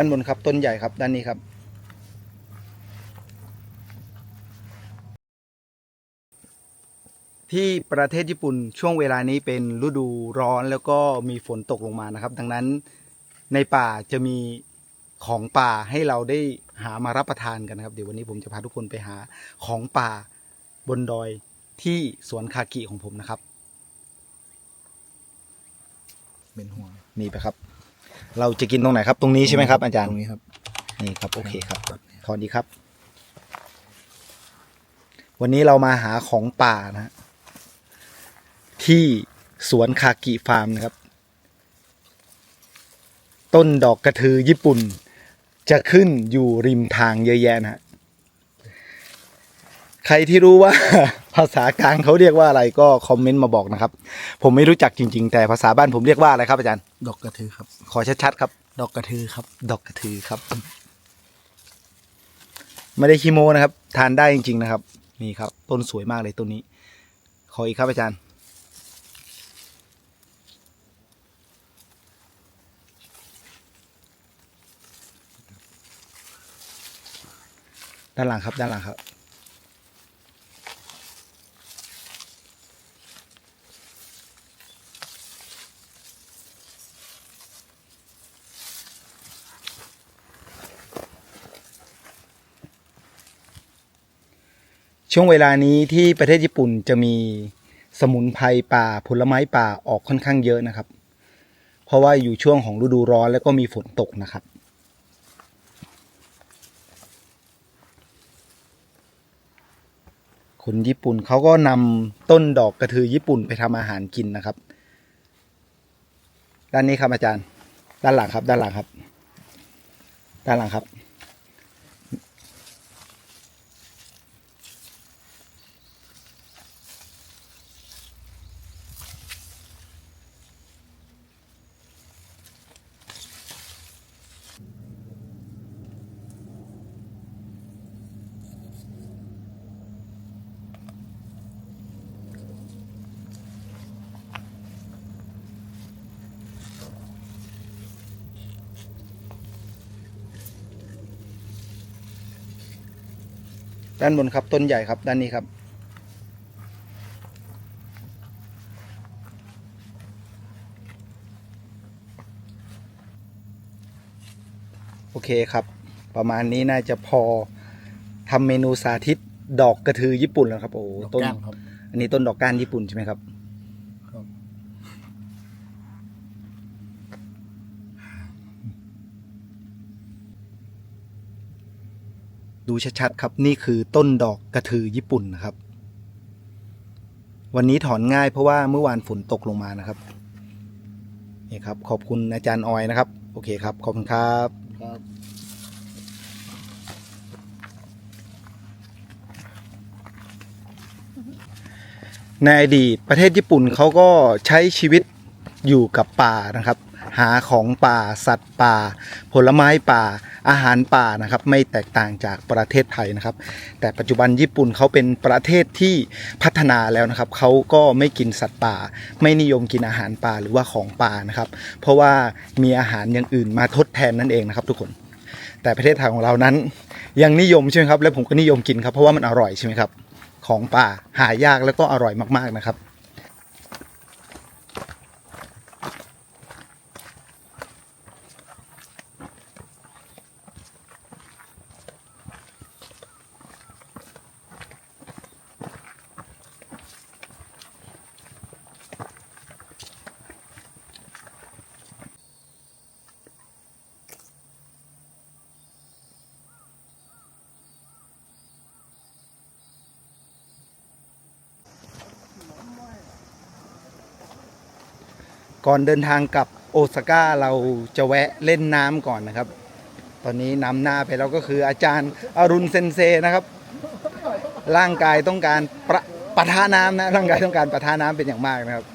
ด้านบนครับต้นใหญ่ครับด้านนี้ครับ ที่ประเทศญี่ปุ่นช่วงเวลานี้เป็นฤดูร้อนแล้วก็มีฝนตกลงมานะครับ ดังนั้นในป่าจะมีของป่าให้เราได้หามารับประทานกันนะครับ เดี๋ยววันนี้ผมจะพาทุกคนไปหาของป่าบนดอยที่สวนคากิของผมนะครับ เป็นห่วงนี่ไปครับ เราจะกินตรงไหนครับ ตรงนี้ใช่ไหมครับอาจารย์ตรงนี้ครับ นี่ครับโอเคครับครับสวัสดีครับ วันนี้เรามาหาของป่านะฮะที่สวนคากิฟาร์มนะครับ ต้นดอกกระทือญี่ปุ่น จะขึ้นอยู่ริมทางเยอะแยะนะฮะใครที่รู้ว่า ภาษากลางเขาเรียกว่าอะไรก็คอมเมนต์มาบอกนะครับ ผมไม่รู้จักจริง ๆ แต่ภาษาบ้านผมเรียกว่าอะไรครับอาจารย์ ดอกกระทือครับ ขอชัดๆครับ ดอกกระทือครับ ดอกกระทือครับ ไม่ได้คีโมนะครับ ทานได้จริง ๆ นะครับ นี่ครับ ต้นสวยมากเลยต้นนี้ ขออีกครับอาจารย์ ด้านหลังครับ ด้านหลังครับ ช่วงเวลานี้ที่ประเทศญี่ปุ่นจะมีสมุนไพรป่าผลไม้ป่าออกค่อนข้างเยอะนะครับ เพราะว่าอยู่ช่วงของฤดูร้อนแล้วก็มีฝนตกนะครับ คนญี่ปุ่นเขาก็นำต้นดอกกระทือญี่ปุ่นไปทำอาหารกินนะครับ ด้านนี้ครับอาจารย์ ด้านหลังครับ ด้านหลังครับ ด้านหลังครับ ด้านบนครับต้นใหญ่ครับด้านนี้ครับ โอเคครับ ประมาณนี้น่าจะพอทำเมนูสาธิตดอกกระทือญี่ปุ่นแล้วครับ โอ้ดอกต้นก้านครับอันนี้ต้นดอกก้านญี่ปุ่นใช่ไหมครับครับ ดูชัดๆครับนี่คือต้นดอกกระทือญี่ปุ่นนะครับ วันนี้ถอนง่ายเพราะว่าเมื่อวานฝนตกลงมานะครับนี่ครับ ขอบคุณอาจารย์ออยนะครับ โอเคครับ ขอบคุณครับครับในอดีตประเทศญี่ปุ่นเขาก็ใช้ชีวิตอยู่กับป่านะครับ หาของป่า สัตว์ป่า ผลไม้ป่า อาหารป่านะครับ ไม่แตกต่างจากประเทศไทยนะครับ แต่ปัจจุบันญี่ปุ่นเขาเป็นประเทศที่พัฒนาแล้วนะครับเขาก็ไม่กินสัตว์ป่า ไม่นิยมกินอาหารป่าหรือว่าของป่านะครับ เพราะว่ามีอาหารอย่างอื่นมาทดแทนนั่นเองนะครับ ทุกคน แต่ประเทศไทยของเรานั้น ยังนิยมใช่ไหมครับ และผมก็นิยมกินครับเพราะว่ามันอร่อยใช่ไหมครับของป่าหายากแล้วก็อร่อยมากๆนะครับ ก่อนเดินทางกลับโอซาก้าเราจะแวะเล่นน้ำก่อนนะครับ ตอนนี้นำหน้าไปแล้วก็คืออาจารย์อรุณเซนเซนะครับ ร่างกายต้องการประปะทะน้ำนะร่างกายต้องการปะทะน้ำเป็นอย่างมากนะครับ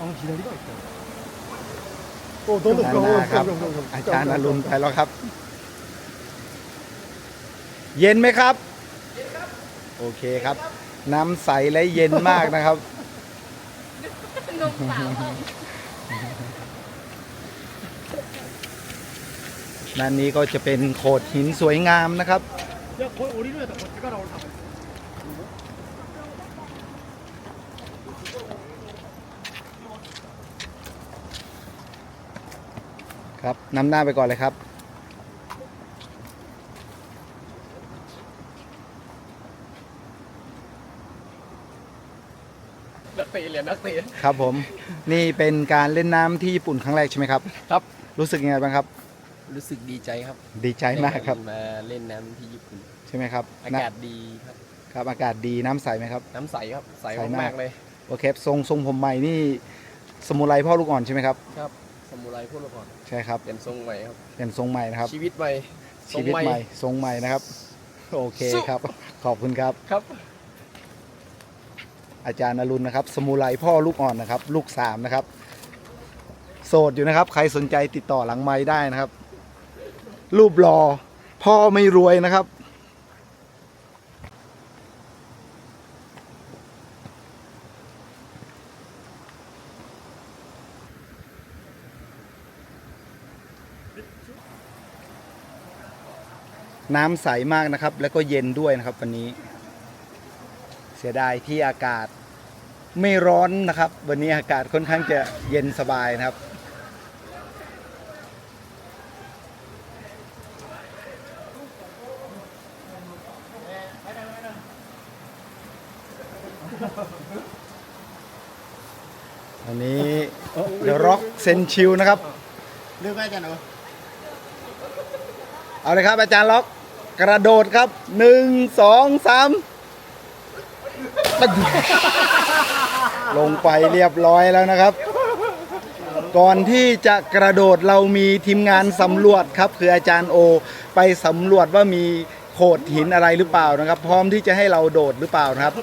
おど ช่วงด้านหน้าครับ อาจารย์อรุณไปแล้วครับ เย็นไหมครับ โอเคครับ น้ำใสและเย็นมากนะครับ นมสด้านนี้ก็จะเป็นโขดหินสวยงามนะครับ ครับนำหน้าไปก่อนเลยครับ นักเตะเหรียญนักเตะครับผม นี่เป็นการเล่นน้ำที่ญี่ปุ่นครั้งแรกใช่ไหมครับ ครับ รู้สึกยังไงบ้างครับ รู้สึกดีใจครับดีใจมากครับมาเล่นน้ำที่ญี่ปุ่น ใช่ไหมครับอากาศดีครับ ครับอากาศดีน้ำใสไหมครับ น้ำใสครับ ใสใสมาก มากๆเลย โอเคทรงทรงผมใหม่นี่สมุไรพ่อลูกอ่อนใช่ไหมครับ ครับ สมุไรพูดมาก่อนใช่ครับเป็นทรงใหม่ครับเป็นทรงใหม่นะครับ ชีวิตใหม่ทรชีงวิตใหม่ทรงใหม่นะครับ โอเคสู้ครับ ขอบคุณครับครับ อาจารย์อรุณนะครับ สมุไรพ่อลูกอ่อนนะครับ ลูกสามนะครับ โสดอยู่นะครับ ใครสนใจติดต่อหลังไม้ได้นะครับ รูปรอพ่อไม่รวยนะครับ น้ำใสมากนะครับ แล้วก็เย็นด้วยนะครับวันนี้ เสียดายที่อากาศไม่ร้อนนะครับ วันนี้อากาศค่อนข้างจะเย็นสบายนะครับวันนี้เดอะร็อกเซนชิลนะครับเรื่องอะไรกันเนาะเอาเลยครับอาจารย์ล็อก กระโดดครับหนึ่งสองสามลงไปเรียบร้อยแล้วนะครับ ก่อนที่จะกระโดดเรามีทีมงานสำรวจครับ คืออาจารย์โอ ไปสำรวจว่ามีโขดหินอะไรหรือเปล่านะครับ พร้อมที่จะให้เราโดดหรือเปล่านะครับ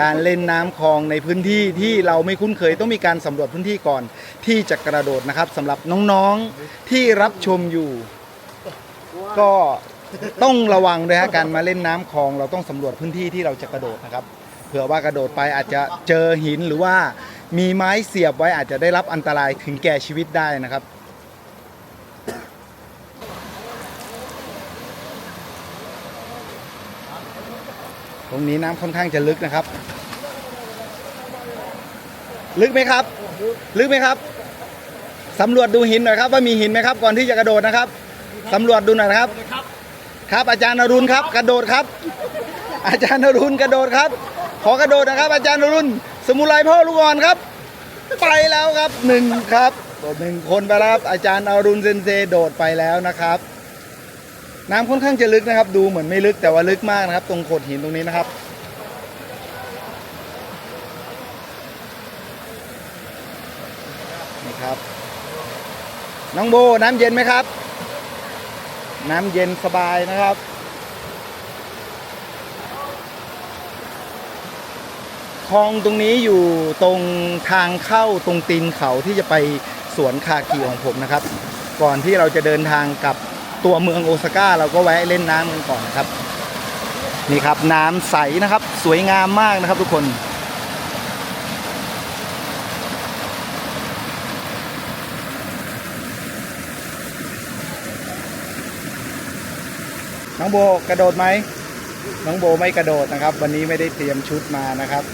การเล่นน้ำคลองในพื้นที่ที่เราไม่คุ้นเคยต้องมีการสำรวจพื้นที่ก่อน ที่จะกระโดดนะครับสำหรับน้องๆที่รับชมอยู่ ก็ ต้องระวังด้วยฮะการมาเล่นน้ำคลองเราต้องสำรวจพื้นที่ที่เราจะกระโดดนะครับ เผื่อว่ากระโดดไปอาจจะเจอหินหรือว่ามีไม้เสียบไว้อาจจะได้รับอันตรายถึงแก่ชีวิตได้นะครับ ตรงนี้น้ำค่อนข้างจะลึกนะครับ ลึกไหมครับ ลึกไหมครับสำรวจดูหินหน่อยครับว่ามีหินไหมครับก่อนที่จะกระโดดนะครับสำรวจดูหน่อยนะครับ ครับ อาจารย์อรุณครับ กระโดดครับ อาจารย์อรุณกระโดดครับ ขอกระโดดนะครับ อาจารย์อรุณสมุไรพ่อลูกอ่อนครับ ไปแล้วครับหนึ่งครับหนึ่งคนไปแล้วครับอาจารย์อรุณเซนเซโดดไปแล้วนะครับ น้ำค่อนข้างจะลึกนะครับ ดูเหมือนไม่ลึกแต่ว่าลึกมากนะครับ ตรงโขดหินตรงนี้นะครับนี่ครับ น้องโบน้ำเย็นไหมครับ น้ำเย็นสบายนะครับ คลองตรงนี้อยู่ตรงทางเข้าตรงตีนเขาที่จะไปสวนคากิของผมนะครับ ก่อนที่เราจะเดินทางกับตัวเมืองโอซาก้าเราก็แวะเล่นน้ำกันก่อนนะครับ นี่ครับน้ำใสนะครับ สวยงามมากนะครับทุกคน น้องโบกระโดดไหมน้องโบไม่กระโดดนะครับ วันนี้ไม่ได้เตรียมชุดมานะครับ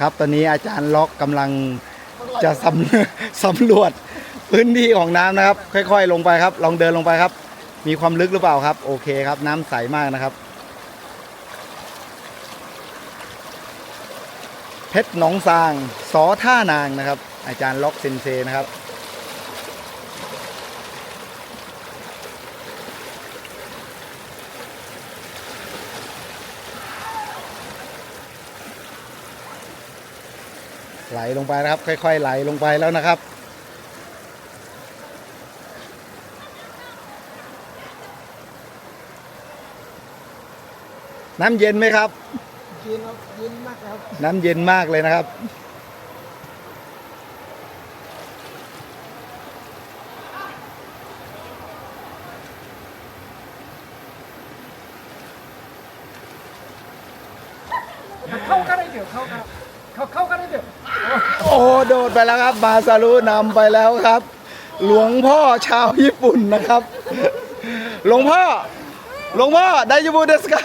ครับตอนนี้อาจารย์ล็อกกำลังจะสำสำรวจพื้นที่ของน้ำนะครับ ค่อย ๆ ลงไปครับ ลองเดินลงไปครับ มีความลึกหรือเปล่าครับ โอเคครับ น้ำใสมากนะครับ เพชรหนองซางสอท่านางนะครับ อาจารย์ล็อกเซนเซนะครับ ไหลลงไปนะครับ ค่อย ๆ ไหลลงไปแล้วนะครับ น้ำเย็นไหมครับ เย็นครับเย็นมากครับ น้ำเย็นมากเลยนะครับ เข้ากันได้เดี๋ยวเข้าครับ เขาเข้ากันได้เดโอ้โดดไปแล้วครับมาซารุนำไปแล้วครับ หลวงพ่อชาวญี่ปุ่นนะครับ หลวงพ่อ หลวงพ่อไดยูบุเดสกา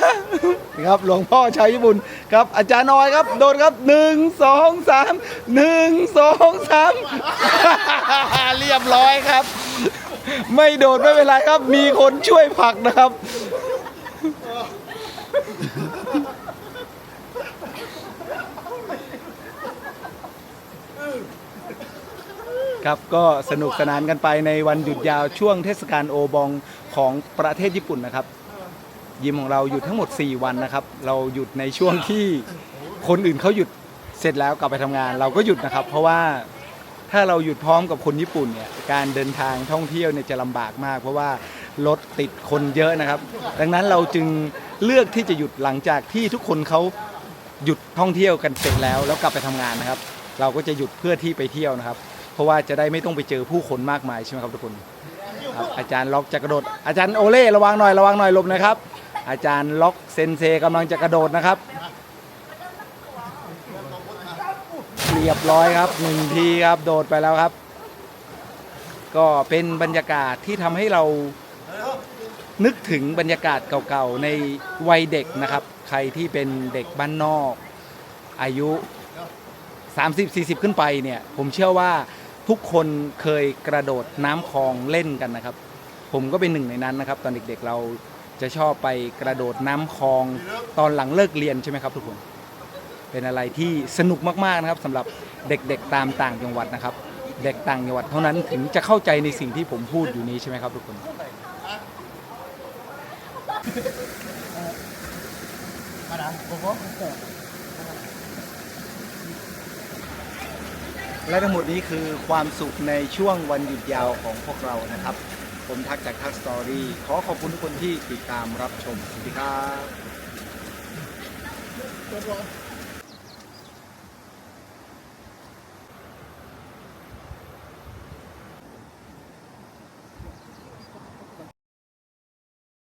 ครับ หลวงพ่อชาวญี่ปุ่นครับ อาจารย์น้อยครับ โดดครับหนึ่งสองสามหนึ่งสองสามเรียบร้อยครับ ไม่โดดไม่เป็นไรครับ มีคนช่วยผลักนะครับ ครับก็สนุกสนานกันไปในวันหยุดยาวช่วงเทศกาลโอบองของประเทศญี่ปุ่นนะครับ ยิมของเราหยุดทั้งหมด 4 วันนะครับ เราหยุดในช่วงที่คนอื่นเขาหยุดเสร็จแล้วกลับไปทำงาน เราก็หยุดนะครับ เพราะว่าถ้าเราหยุดพร้อมกับคนญี่ปุ่นเนี่ยการเดินทางท่องเที่ยวเนี่ยจะลำบากมาก เพราะว่ารถติดคนเยอะนะครับ ดังนั้นเราจึงเลือกที่จะหยุดหลังจากที่ทุกคนเขาหยุดท่องเที่ยวกันเสร็จแล้วแล้วกลับไปทำงานนะครับ เราก็จะหยุดเพื่อที่ไปเที่ยวนะครับ เพราะว่าจะได้ไม่ต้องไปเจอผู้คนมากมายใช่ไหมครับทุกคนครับอาจารย์ล็อกจะกระโดด อาจารย์โอเล่ระวังหน่อยระวังหน่อยลบนะครับ อาจารย์ล็อกเซนเซกำลังจะกระโดดนะครับเรียบร้อยครับหนึ่งทีครับโดดไปแล้วครับ ก็เป็นบรรยากาศที่ทำให้เรานึกถึงบรรยากาศเก่าๆในวัยเด็กนะครับ ใครที่เป็นเด็กบ้านนอกอายุ 30-40 ขึ้นไปเนี่ย ผมเชื่อว่า ทุกคนเคยกระโดดน้ำคลองเล่นกันนะครับ ผมก็เป็นหนึ่งในนั้นนะครับ ตอนเด็กๆเราจะชอบไปกระโดดน้ำคลอง ตอนหลังเลิกเรียนใช่ไหมครับทุกคน เป็นอะไรที่สนุกมากๆนะครับสำหรับเด็กๆตามต่างจังหวัดนะครับ เด็กต่างจังหวัดเท่านั้นถึงจะเข้าใจในสิ่งที่ผมพูดอยู่นี้ใช่ไหมครับทุกคน และทั้งหมดนี้คือความสุขในช่วงวันหยุดยาวของพวกเรานะครับ ผมทักจากทักสตอรี่ขอขอบคุณทุกคนที่ติดตามรับชม สวัสดีครับ